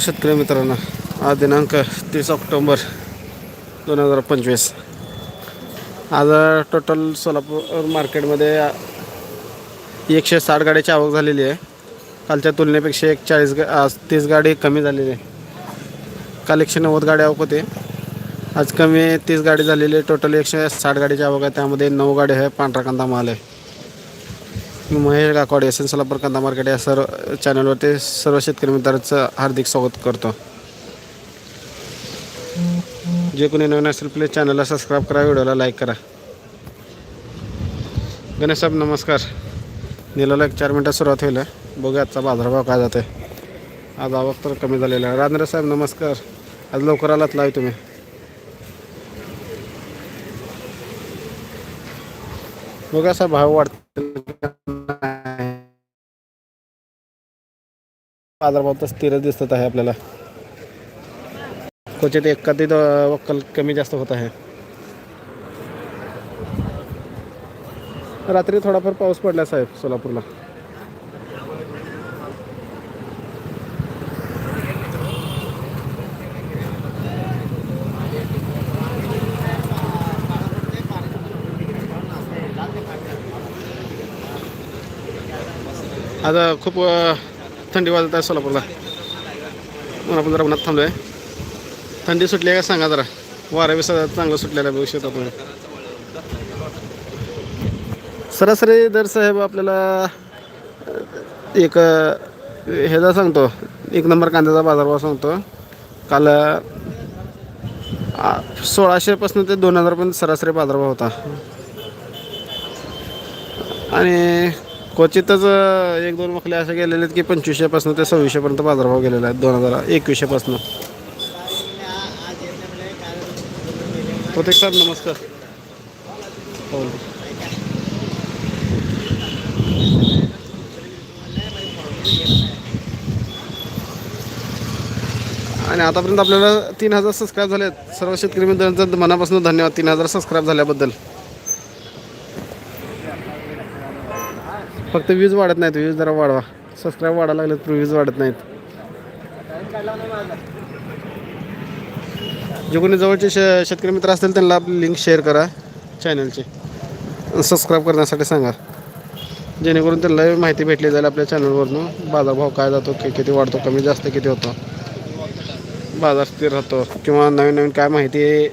शेतकरी मित्रांनो आज दिनांक तीस ऑक्टोंबर दोन हजार पंचवीस. आज टोटल सोलापूर मार्केटमध्ये एकशे साठ गाड्याची आवक झालेली आहे. कालच्या तुलनेपेक्षा एक चाळीस गा आज तीस गाडी कमी झालेली आहे. काल एकशे नव्वद गाडी आवक होते. आज कमी तीस गाडी झालेली आहे. टोटल एकशे साठ गाडीची आवक आहे. त्यामध्ये नऊ गाडी आहे पांढरा कांदा माल आहे. मी महेश गाकवाड एस एन सोलापूर कांदा मार्केट या सर्व चॅनलवरती सर्व शेतकरी मित्रांचं हार्दिक स्वागत करतो. जे कोणी नवीन असेल प्लीज चॅनलला सबस्क्राईब करा व्हिडिओला लाईक करा. गणेश साहेब नमस्कार. निलाला एक चार मिनटात सुरुवात होईल. बघूया आजचा बाजारभाव काय जाते आज आवक तर कमी झालेला आहे. रांद्रे साहेब नमस्कार. आज लवकर आलात लाईव्ह तुम्ही. बघा साहेब भाव वाढते बाजारभाव तर स्थिर दिसत आहे आपल्याला. क्वचित एखादी वक्कल कमी जास्त होत आहे. रात्री थोडाफार पाऊस पडला साहेब सोलापूरला. आता खूप थंडी वाजत आहे सोलापूरला म्हणून आपण जरा उन्हात थांबलो आहे थंडी सुटली आहे का सांगा जरा. वारा बी चांगलं सुटलेलं आहे बघू शकता तुम्ही सरासरी दर साहेब आपल्याला एक ह्याचा सांगतो. एक नंबर कांद्याचा बाजारभाव सांगतो. काल सोळाशेपासून ते दोन हजारपर्यंत सरासरी बाजारभाव होता. आणि क्वचितच एक दोन मखले असे गेलेले आहेत की पंचवीसशेपासून ते सव्वीसशेपर्यंत बाजारभाव गेलेला आहे दोन हजार एकवीसशेपासून. प्रत्येक सर नमस्कार. हो. आणि आतापर्यंत आपल्याला तीन हजार सबस्क्राईब झाले आहेत सर्व शेतकरी मित्रांचं मनापासून धन्यवाद. तीन हजार सबस्क्राईब झाल्याबद्दल. फक्त वीज वाढत नाहीत वीज जरा वाढवा. सबस्क्राईब वाढायला लागले तर वीज वाढत नाहीत. जे कोणी जवळचे श शेतकरी मित्र असतील त्यांना आपली लिंक शेअर करा चॅनलची सबस्क्राईब करण्यासाठी सांगा. जेणेकरून त्यांना माहिती भेटली जाईल आपल्या चॅनलवरून बाजारभाव काय जातो कि किती वाढतो कमी जास्त किती होतो. बाजार स्थिर राहतो. किंवा नवीन नवीन काय माहिती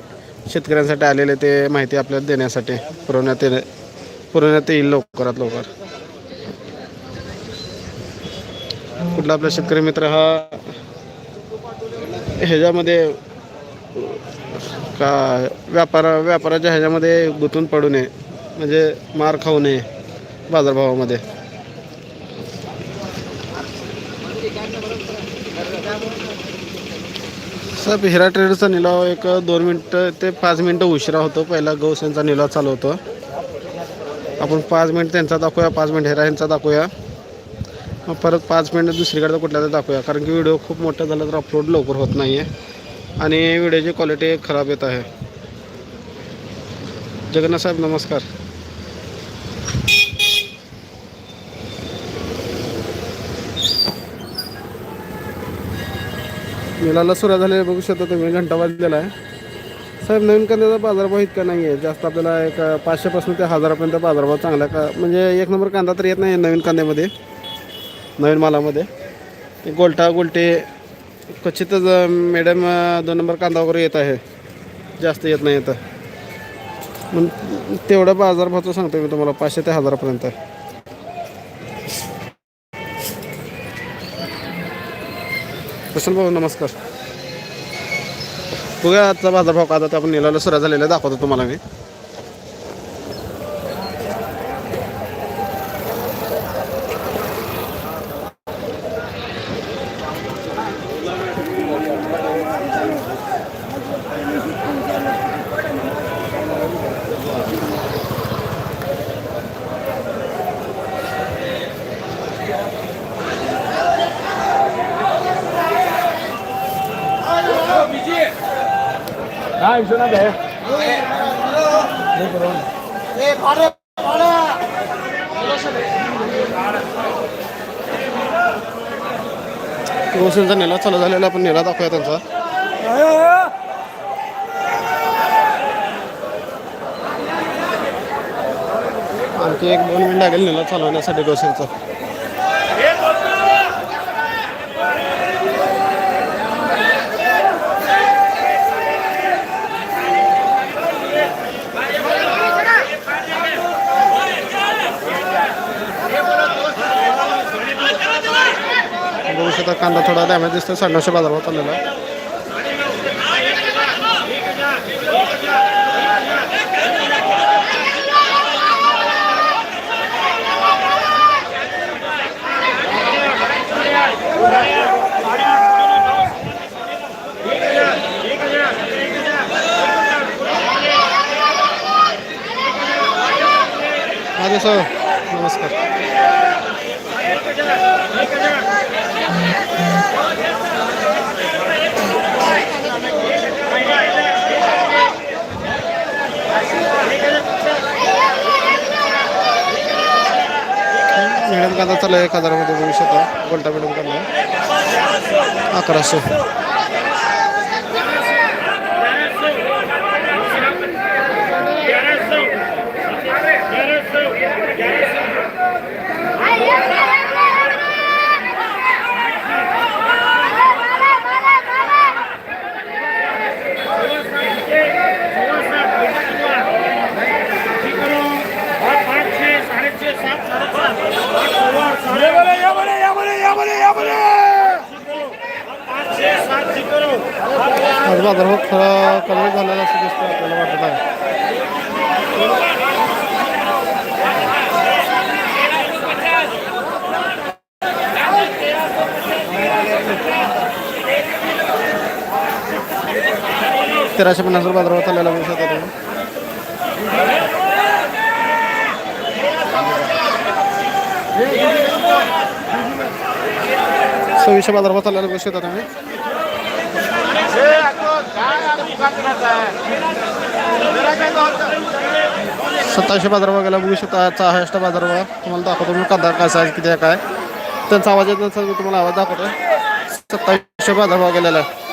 शेतकऱ्यांसाठी आलेले ते माहिती आपल्याला देण्यासाठी पुरवण्यात येणे पुरवण्यात येईल लवकरात लवकर. कुठला आपला शेतकरी मित्र हा ह्याच्यामध्ये का व्यापारा व्यापाराच्या ह्याच्यामध्ये गुंतून पडू नये. म्हणजे मार खाऊ नये बाजारभावामध्ये. साहेब हिरा ट्रेडरचा निलाव एक दोन मिनटं ते पाच मिनटं उशिरा होतो. पहिला गौसेंचा निलाव चालू होतो. आपण पाच मिनिट त्यांचा दाखवूया पाच मिनिट हेरा यांचा दाखवूया. मग परत पाच मिनिट दुसरीकडचा कुठला तर दाखवूया कारण की व्हिडिओ खूप मोठा झाला तर अपलोड लवकर होत नाही आहे आणि व्हिडिओची क्वालिटी खराब येत आहे. जगन्नाथ साहेब नमस्कार. मिलाला सुरुवात झालेली बघू शकता तुम्ही घंटा वाजलेला आहे. साहेब नवीन कांद्याचा बाजारभाव इतका नाही आहे जास्त आपल्याला एक पाचशेपासून ते हजारापर्यंत बाजारभाव चांगला का म्हणजे एक नंबर कांदा तर येत नाही नवीन कांद्यामध्ये. नवीन मालामध्ये. ते गोलटा गोलटे क्वचितच मॅडम दोन नंबर कांदा वगैरे येत आहे. जास्त येत नाही येतं मग तेवढा बाजारभावचं सांगतो मी तुम्हाला पाचशे ते हजारापर्यंत. कुशल भाऊ नमस्कार. बघूया आजचा बाजारभाव का आता आपण निलाला सुरा झालेला दाखवतो तुम्हाला मी. हा विश्वनाथ आहे रोशनचा नेला चालू झालेला आपण नेला दाखवूया त्यांचा आणखी एक दोन मिनिट लागेल नेला चालवण्यासाठी रोशनचा शकता कांदा थोडा डॅमेज दिसतो साडेनऊशे बाजारावर चाललेला आहे. हा कांदा चालू एक हजारामध्ये बघू शकता. गोल्टा मिळून कांदा अकराशे. आज बाजार भाव कमी झालेला असं दिसतं आपल्याला वाटत आहे. तेराशे पन्नास रुपये बाजार चाललेला दिसत आहे सव्वीसशे बाजार भाव चाललेला बघू शकता तुम्ही. सत्तावीसशे बाजारभाव गेला बघू शकता. आजचा बाजारभाव बाजार तुम्हाला दाखवतो मी कांदा काय साईज किती आहे काय. त्यांचा आवाज येत नसेल मी तुम्हाला आवाज दाखवतो. सत्तावीसशे बाजारभाव गेलेला आहे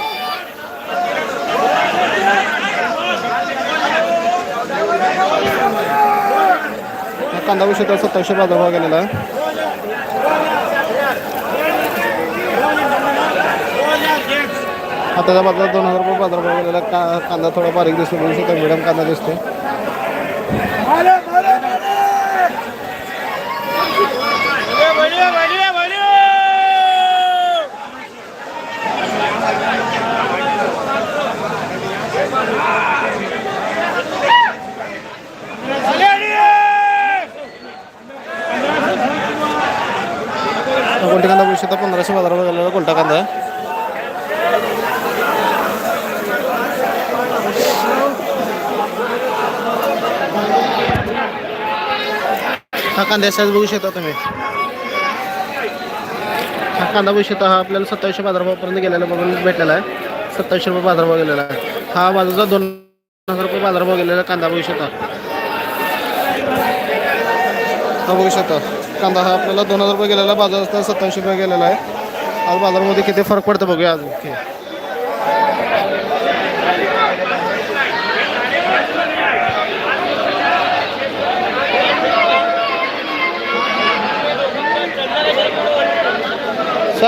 कांदा विषय शकता सत्तावीसशे गेलेला आहे आताच्या बाजारात दोन हजार रुपये बाजार भाव गेलेला का कांदा थोडा बारीक दिसतो बघू शकता मिडियम कांदा दिसतो गोल्टी कांदा बघू शकता पंधराशे बाजार भाव गेलेला गोल्टा कांदा आहे हा साईज बघू शकता तुम्ही. हा कांदा बघू शकता हा आपल्याला सत्तावीसशे बाजारभावापर्यंत गेलेला बघून भेटलेला आहे. सत्तावीसशे रुपये बाजारभाव गेलेला आहे. हा बाजूचा दोन हजार रुपये बाजारभाव गेलेला कांदा बघू शकता. हा बघू शकता कांदा हा आपल्याला दोन हजार रुपये गेलेला बाजारात सत्तावीसशे रुपये गेलेला आहे. आज बाजारामध्ये किती फरक पडतो बघूया आज ओके.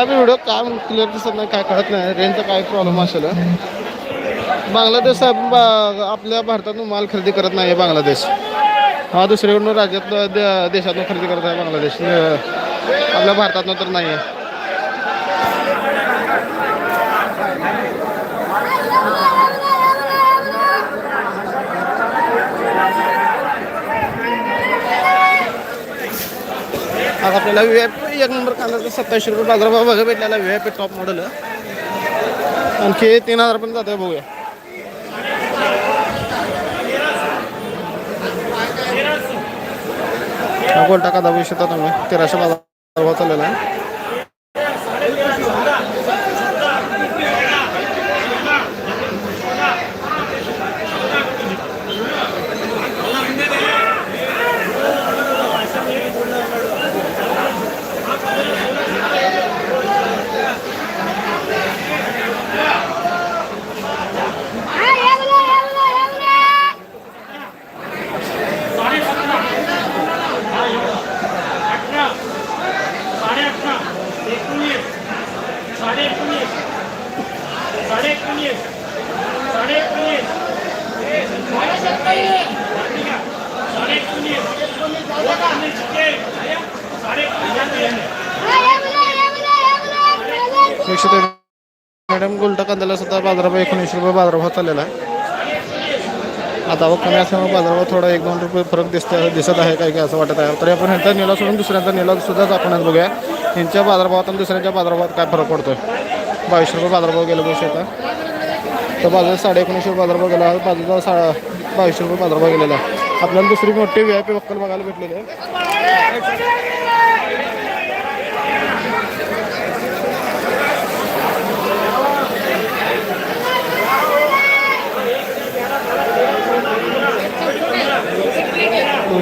साहेब व्हिडिओ काय क्लिअर दिसत नाही काय कळत नाही. रेंजचा काय प्रॉब्लेम असेल बांगलादेश बा- आपल्या भारतातून माल खरेदी करत नाही बांगलादेश. हा दुसरीकडून राज्यात देशातून खरेदी करत आहे बांगलादेश. आपल्या भारतातनं तर नाही आहे आज आपल्याला व्ही एक नंबर कांदा सत्तावीसशे रुपये बाजारभाव बघा भेटलेला V I P top model आणखी तीन हजार पण जाते बघूया. गोल टाका दाबू शकता तुम्ही. तेराशे बाजारभाव चाललेला आहे साडे एकोणीस साडे एकोणीस साडे एकोणीस साडे एकोणीस एकशे ते मॅडम गुलटा कांद्याला सुद्धा बाजारभाव एकोणीसशे रुपये बाजारभाव चाललेला आहे. आता आवक कमी असल्यामुळे बाजारभाव थोडा एक दोन रुपये फरक दिसत दिसत आहे काही काही असं वाटत आहे. तरी आपण ह्यांचा निला सोडून दुसऱ्यांचा निला सुद्धा आपण बघूया. ह्यांच्या बाजारभावात आणि दुसऱ्यांच्या बाजारभावात काय फरक पडतोय? बावीसशे रुपये बाजारभाव गेला बघू आता. तर बाजार साडे एकोणीसशे रुपये बाजारभाव गेला बाजूचा सा बावीसशे रुपये बाजारभाव गेलेला आहे. आपल्याला दुसरी मोठी व्ही आय पी वक्कल बघायला भेटलेली आहे.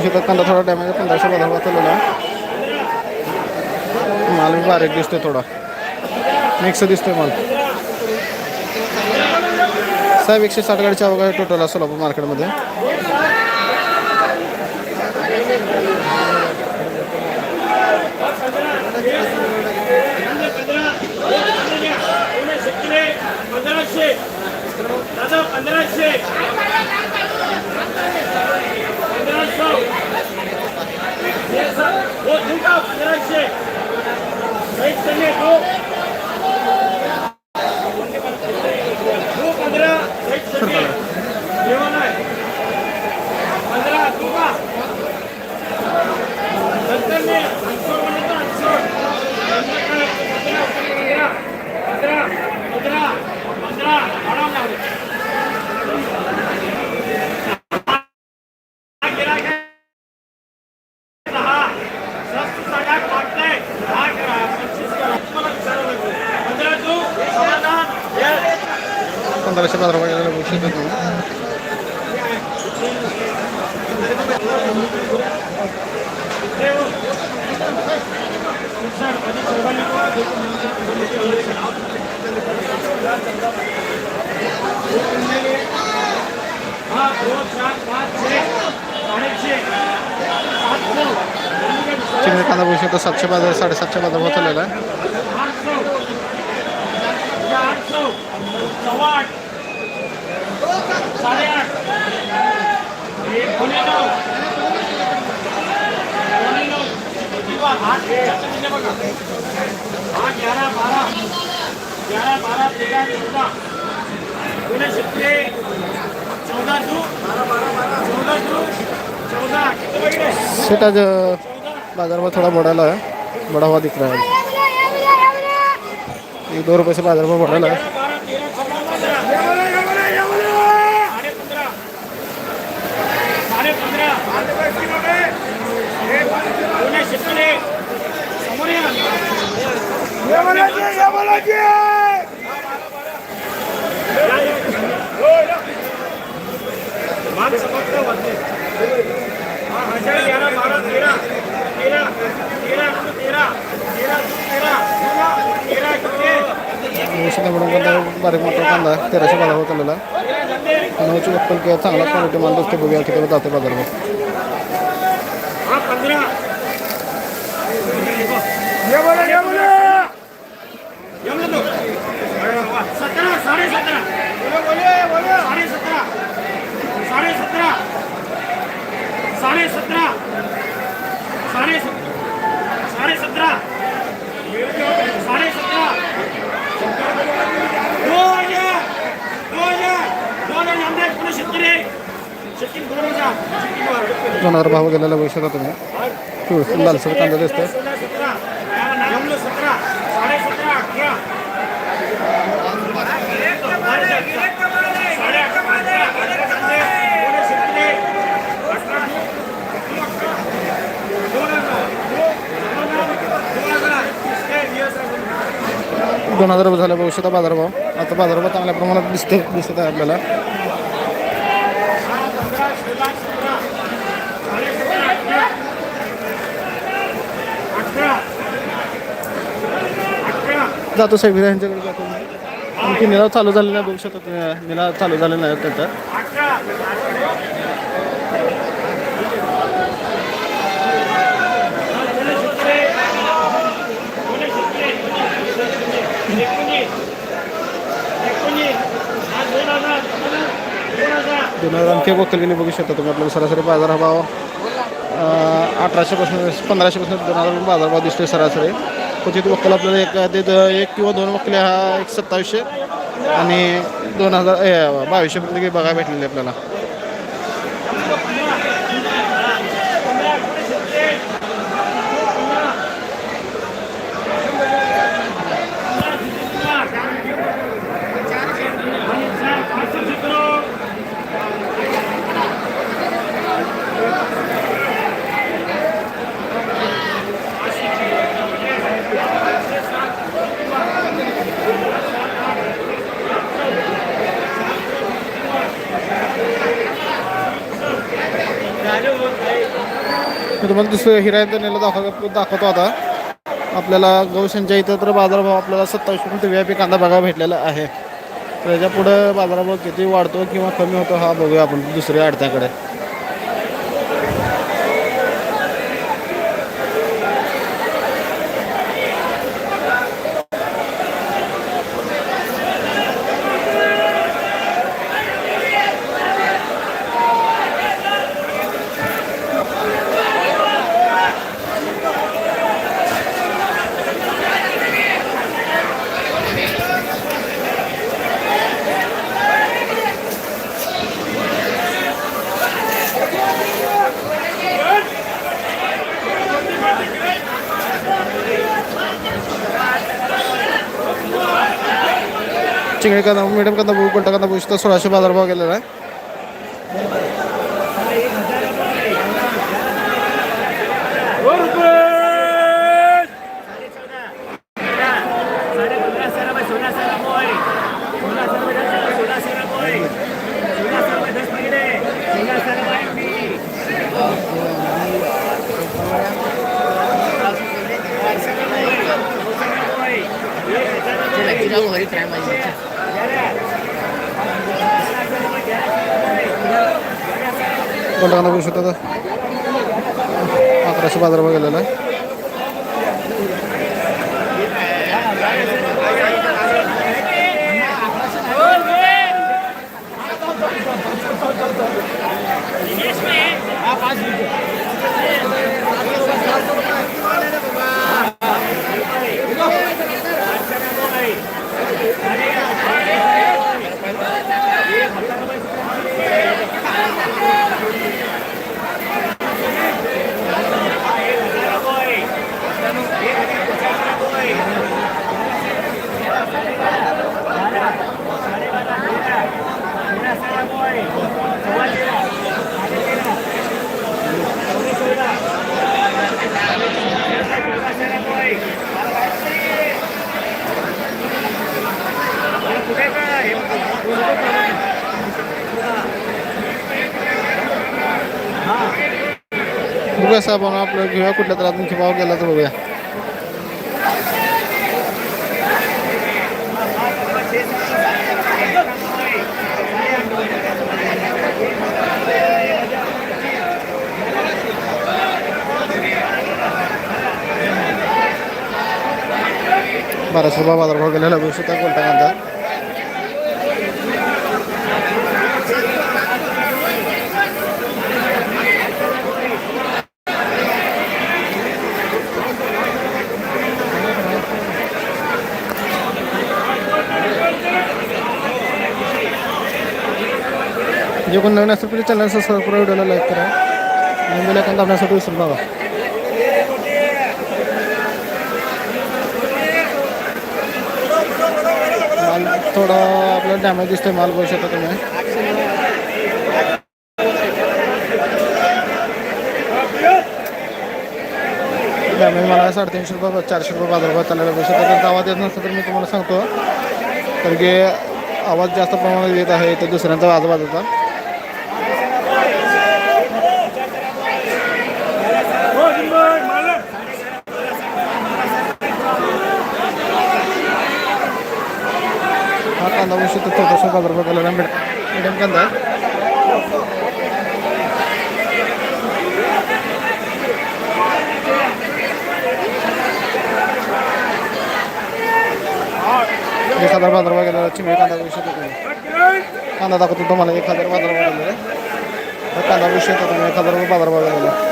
शकत कांदा थोडा डॅमेज आहे पंधराशे बाजारभाव चाललेला आहे. माल बारीक दिसतोय थोडा. मिक्स दिसतोय माल. साहेब एकशे साठ गाडीच्या अवघा टोटल आहे सोलापूर मार्केटमध्ये. पंधराशे. दादा पंधराशे पंधराशे हो तुमका पंधराशे सहित सगळे हो हो पंधरा सहित सगळे जेवण आहे पंधरा तुका सत्तरने अंशोर म्हणतो अंशोर पंधरा पंधरा पंधरा पंधरा आराम लागले गेला काय दहा स्वस्त सगळ्यात वाटतंय दहा करा पंचवीस करा तुम्हाला विचारावं लागेल पंधरा तू समाधान yes. पंधराशे बाजारभाव गेलेला बघू शकत नाही हा दोन चार पाच छे साडेशे सात नऊ चिंगडी कांदा बघू शकता सातशे बाजार साडेसातशे बाजारभाव चाललेला आहे आठ सौ आठ सौ सव्वा आठ। साडेआठ एक कोणी नऊ कोणी नऊ किंवा आठ याचं म्हणजे बघा आठ ग्यारा बारा ग्यारा बारा तेरा चौदा पुणे शिकले चौदा तू चौदा तू चौदा किती वगैरे सेट आज बाजारभाव थोड़ा बढ़ाला है बढ़ा हुआ दिख रहा है। एक दो रुपये से बाजारभाव बढ़ाला है बारा तेरा चौदा पंधरा साडे पंधरा साडे पंधरा पुणे शिकले समोर या माग समजलं वाटते हा हजार ग्यारा बारा तेरा तेरा तेरा टू तेरा तेरा टू तेरा तेरा किती औषधा म्हणून कांदा बारीक मोठा कांदा तेराशे आहे. तेरा धंदे नऊची वक्कल किंवा चांगला क्वालिटी माल दिसतो बघूया किती जाते बाजारभाव. हा पंधरा एवढं तो. सतरा साडे सतरा साडे सतरा साडे सतरा साडे सतरा साडे साडे सतरा साडे सतरा दोन हजार दोन हजार दोन हजार आमदार पुणे शेतकरी शेतकरी दोन हजार शेतकरी वाढ. दोन भाव गेलेला बघू शकता तुम्ही पिवळ लालसर कांदा दिसतोय सोळा सतरा जमलं सतरा साडे सतरा अठरा साडे अठरा अठरा अठरा धंदे पुणे शेतकरी अठरा दोन हजार दोन हजार इसके वीस हजार दोन हजार रुपये झाले भविष्यात बाजारभाव आता बाजारभाव चांगल्या प्रमाणात दिसते दिसत आहे आपल्याला. जातो साहेब यांच्याकडे जातो आणखी निलाव चालू झालेला आहे बघू शकता निलाव चालू झालेला आहे त्याचा दोन हजार आणखी वकलगिनी बघू शकता तुम्ही. आपल्याला सरासरी बाजार भाव अठराशेपासून पंधराशेपासून दोन हजार बाजारभाव दिसतोय सरासरी. क्वचित वक्कल आपल्याला एक ते द- एक किंवा दोन वक्कले हा एक सत्तावीसशे आणि दोन हजार बावीसशेपर्यंत बघायला भेटलेले आपल्याला. मी तुम्हाला दुसरं हिरायंतनेला दाखव दाखवतो आता. आपल्याला गौशांच्या इथं तर बाजारभाव आपल्याला सत्तावीसपर्यंत व्ही आय पी कांदा बघा भेटलेला आहे. त्याच्या पुढं बाजारभाव किती वाढतो किंवा कमी होतो हा बघूया आपण दुसऱ्या अडत्याकडे चिंगळी कांदा मिडियम कांदा बघू कोणता कांदा बघू सोळाशे बाजारभाव गेलेला आहे. कोणता कांदा बघू शकता आता? अकराशे बाजारभाव गेलेला आहे बघूया साहेब आपण आपलं घेऊया कुठल्या तर अजून भाव गेला तर बघूया. बाराशे रुपये बाजारभाव गेलेला बघू शकता कोणता कांदा. जे कोण नवीन असेल प्लीज चॅनल सबस्क्राईब करा व्हिडिओला लाईक करा. नवीन बेल दाबण्यासाठी विसरू बाबा माल थोडा आपल्याला डॅमेज दिसतोय माल बघू शकता तुम्ही. डॅमेज मला साडेतीनशे रुपये चारशे रुपये बाजारभाव चाललेला बघू शकता. आवाज येत नसतं तर मी तुम्हाला सांगतो. कारण की आवाज जास्त प्रमाणात येत आहे तर दुसऱ्यांचा आजूबाजूचा हा कांदा बघू शकतो चौदाशे बाजारभाव केलेला मिडियम कांदा आहे एक हजार बाजारभाव गेलेला चिंगळी कांदा विषय तुम्ही कांदा दाखवतो तुम्हाला एक हजार बाजारभाव गेलेला आहे कांदा विषय तुम्ही एक हजार रुपये बाजारभाव गेलेला आहे.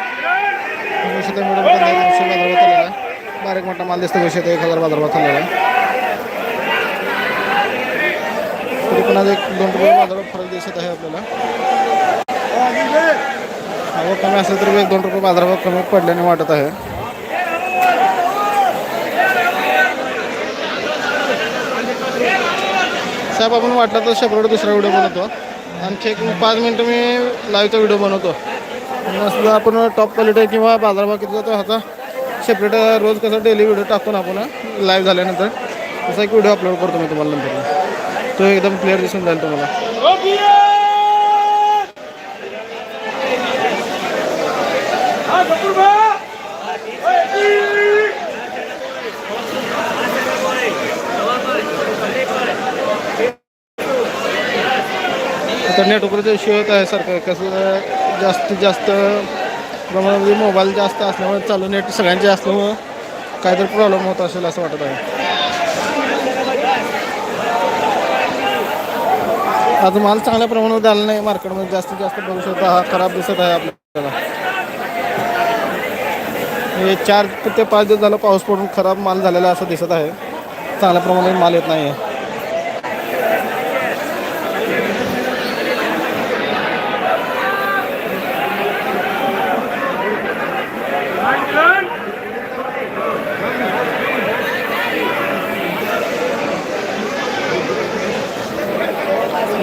दोनशे ते मिडियम कांदा दोनशे बाजारभाव चाललेला आहे बारीक मोठा माल दिसतो दोनशे ते एक हजार बाजारभाव चाललेला आहे तरी पण आज एक दोन रुपये बाजारात फरक दिसत आहे आपल्याला आवक कमी असेल तरी एक दोन रुपये बाजारभाव कमी पडल्याने वाटत आहे. साहेब आपण वाटलं तर सेपरेट दुसरा व्हिडिओ बनवतो. आणखी एक पाच मिनटं मी लाईव्हचा व्हिडिओ बनवतो. मस्त आपण टॉप क्वालिटी किंवा बाजारभाव किती जातो ह्याचा सेपरेट रोज कसं डेली व्हिडिओ टाकून आपण लाईव्ह झाल्यानंतर. तसा एक व्हिडिओ अपलोड करतो मी तुम्हाला नंतर. तो एकदम क्लिअर दिसून जाईल तुम्हाला. तर नेटवर्कचा इश्यू होत आहे सरकार कसं जास्तीत जास्त प्रमाणामध्ये मोबाईल जास्त असल्यामुळे चालू नेट सगळ्यांचे असल्यामुळं काहीतरी प्रॉब्लेम होत असेल असं वाटत आहे. आता माल चांगल्या प्रमाणात आला नाही. मार्केटमध्ये जास्तीत जास्त बघू शकता हा खराब दिसत आहे आपल्याला. हे चार ते पाच दिवस झालं पाऊस पडून खराब माल झालेला असं दिसत आहे. चांगल्या प्रमाणात माल येत नाही आहे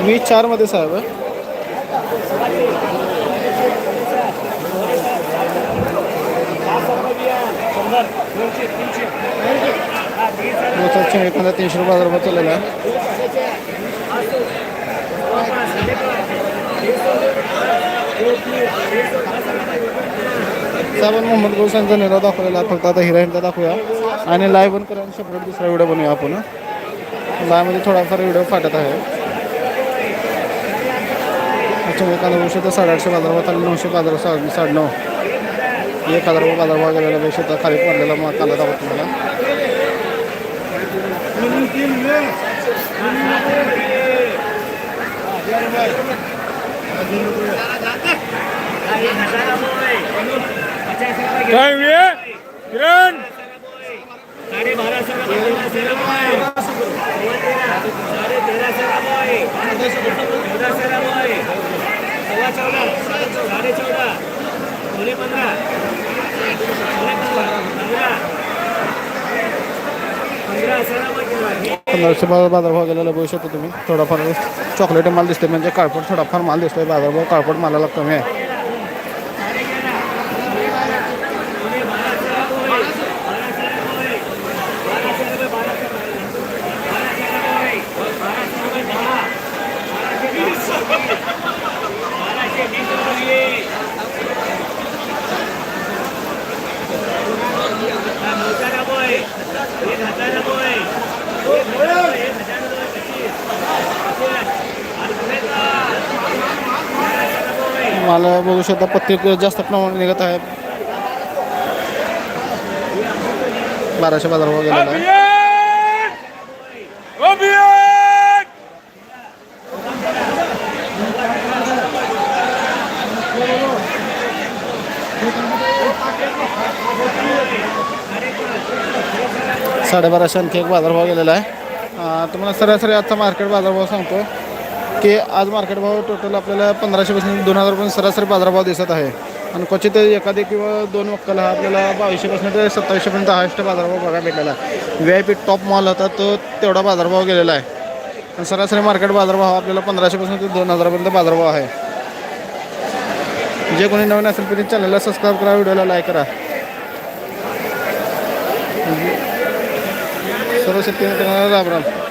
वीस चारमध्ये साहेब. मोचाचे एखादा तीनशे रुपये हजार रुपये चाललेला आहे. साहेब मोहम्मद गोसांचा निरा दाखवलेला फक्त आता हिराईनचा दाखवूया. आणि लाईव्ह पण करा सेपरेट दुसरा व्हिडिओ बनवूया आपण. लायमध्ये थोडाफार व्हिडिओ फाटत आहे. कांदा दोनशे तर साडेआठशे बाजारभाव आणि नऊशे बाजार साडे साडेनऊ एक हजार रुपये बाजारभाव गेलेला दोनशे तर खाली पडलेला मग कांदा दाखवतो तुम्हाला. काय किरण? साडे बाराशे साडे तेराशे रुपये चौदाशे रुपये सव्वा चौदा साडे चौदा सोळे पंधरा सोळे पंधरा पंधरा पंधरा असेल रुपये किलो आहे. पंधराशे बाजार बाजारभाव गेलेला बघू शकतो तुम्ही. थोडाफार चॉकलेटी माल दिसते म्हणजे काळपट थोडाफार माल दिसतोय बाजारभाव. काळपट मालाला कमी आहे. माल बघू शकता पत्ते जास्त प्रमाणात निघत आहे. बाराशे बाजारभाव गेलेला आहे. साडेबाराशे आणखी एक बाजारभाव गेलेला आहे. तुम्हाला सरासरी आजचा मार्केट बाजारभाव सांगतो की आज मार्केट भाव टोटल आपल्याला पंधराशेपासून दोन हजारपर्यंत सरासरी बाजारभाव दिसत आहे. आणि क्वचित एखादी किंवा दोन वक्कल हा आपल्याला बावीसशेपासून ते सत्तावीसशेपर्यंत हायस्ट बाजारभाव बघायला भेटलेला आहे. V I P top mall होता तो तेवढा बाजारभाव गेलेला आहे. आणि सरासरी मार्केट बाजारभाव हा आपल्याला पंधराशेपासून ते दोन हजारपर्यंत बाजारभाव आहे. जे कोणी नवीन असेल तरी चॅनलला सबस्क्राईब करा व्हिडिओला लाईक करा. सर्व शेतकरी मित्रांनो राम राम